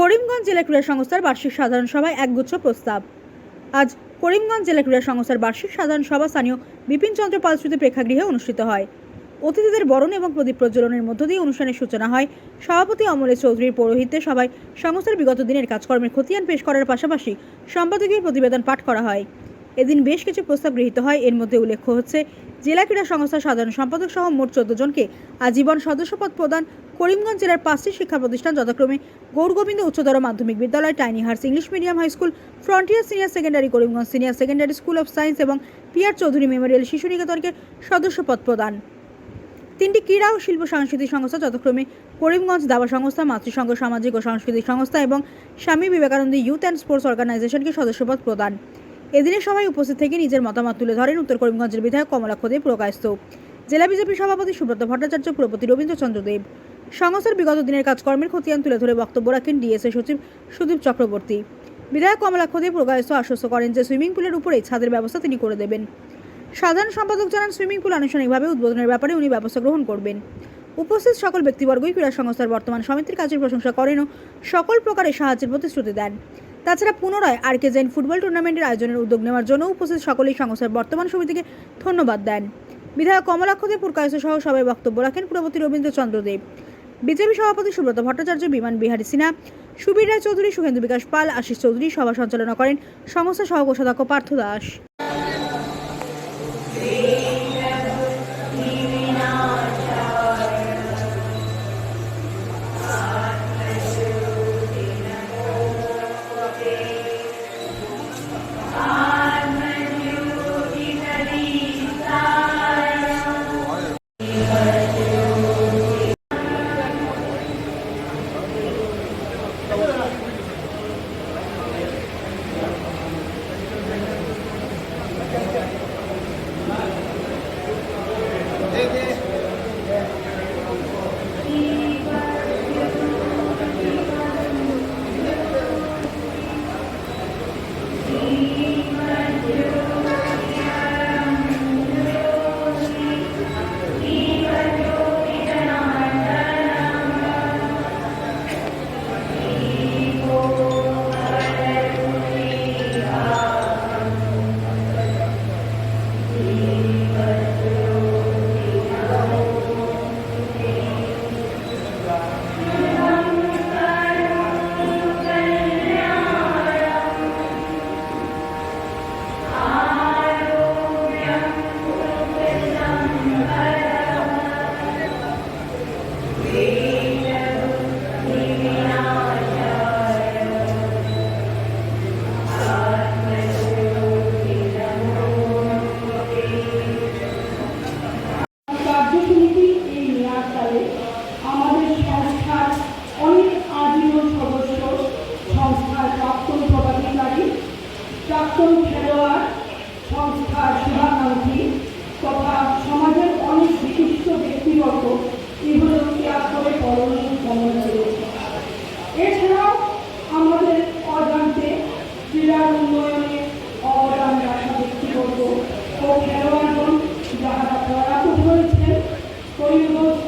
করিমগঞ্জ জেলা ক্রীড়া সংস্থার বার্ষিক সাধারণ সভায় একগুচ্ছ প্রস্তাব। আজ করিমগঞ্জ জেলা ক্রীড়া সংস্থার বার্ষিক সাধারণ সভা স্থানীয় বিপিন চন্দ্র পাল স্মৃতি প্রেক্ষাগৃহে অনুষ্ঠিত হয়। অতিথিদের বরণ এবং প্রদীপ প্রজ্বলনের মধ্য দিয়ে অনুষ্ঠানের সূচনা হয়। সভাপতি অমলেশ চৌধুরীর পৌরোহিত্যে সভায় সংস্থার বিগত দিনের কাজকর্মের খতিয়ান পেশ করার পাশাপাশি সম্পাদকীয় প্রতিবেদন পাঠ করা হয়। এদিন বেশ কিছু প্রস্তাব গৃহীত হয়। এর মধ্যে উল্লেখ্য হচ্ছে, জেলা ক্রীড়া সংস্থার সাধারণ সম্পাদক সহ মোট চোদ্দ জনকে আজীবন সদস্যপদ প্রদান করিমগঞ্জ জেলার পাঁচটি শিক্ষা প্রতিষ্ঠান যথাক্রমে গৌরগোবিন্দ উচ্চতর মাধ্যমিক বিদ্যালয়, tiny hearts English medium high school, frontier senior secondary Karimganj senior secondary school of science এবং পিআর চৌধুরী মেমোরিয়াল শিশু নিকেতনকে সদস্যপদ প্রদান। তিনটি ক্রীড়া ও শিল্প সাংস্কৃতিক সংস্থা যথাক্রমে করিমগঞ্জ দাবা সংস্থা, মাতৃসংঘ সামাজিক ও সাংস্কৃতিক সংস্থা এবং Swami Vivekananda youth and sports অর্গানাইজেশনকে সদস্যপদ প্রদান। এদিনের সভায় উপস্থিত থেকে নিজের মতামত তুলে ধরেন উত্তর করিমগঞ্জের বিধায়ক কমলাক্ষ দেব প্রকাশত জেলা বিজেপি সভাপতি সুব্রত ভট্টাচার্য, পুরপতি রবীন্দ্রচন্দ্র দেব সংস্থার বিগত দিনের কাজকর্মের খতিয়ান তুলে ধরে বক্তব্য রাখেন ডিএসএ সচিব সুদীপ চক্রবর্তী। বিধায়ক কমলাক্ষ দেব প্রকাশত আশ্বস্ত করেন যে, সুইমিং পুলের উপরেই ছাদের ব্যবস্থা তিনি করে দেবেন। সাধারণ সম্পাদক জানান, সুইমিং পুল আনুষ্ঠানিকভাবে উদ্বোধনের ব্যাপারে উনি ব্যবস্থা গ্রহণ করবেন। উপস্থিত সকল ব্যক্তিবর্গই ক্রীড়া সংস্থার বর্তমান সমিতির কাজের প্রশংসা করেন ও সকল প্রকারের সাহায্যের প্রতিশ্রুতি দেন। তাছাড়া পুনরায় আর কে জেন ফুটবল টুর্নামেন্টের আয়োজনের উদ্যোগ নেওয়ার জন্য উপস্থিত সকলেই সংস্থার বর্তমান সমিতিকে ধন্যবাদ দেন। বিধায়ক কমলাক্ষদেব পুরকায়স সহ সবাই বক্তব্য রাখেন পুরবতী রবীন্দ্রচন্দ্র দেব। বিজেপি সভাপতি সুব্রত ভট্টাচার্য, বিমান বিহারী সিনহা, সুবীর রায় চৌধুরী, সুখেন্দু বিকাশ পাল, আশিস চৌধুরী সভা সঞ্চালনা করেন সংস্থা সহ কোষাধ্যক্ষ পার্থ দাস। Ei, ei. প্রাক্তন খেলোয়াড়, সংস্থার শুভাকাঙ্ক্ষী তথা সমাজের অনেক বিশিষ্ট ব্যক্তিগত ইহলক্রিয়া করে পরমেশ্বর কমন রয়েছে। এছাড়াও আমাদের অজান্তে ক্রীড়ার উন্নয়নে অবদান রাখা ব্যক্তিগত ও খেলোয়াড়গণ যারা পরাগত হয়েছেন পরিবর্তন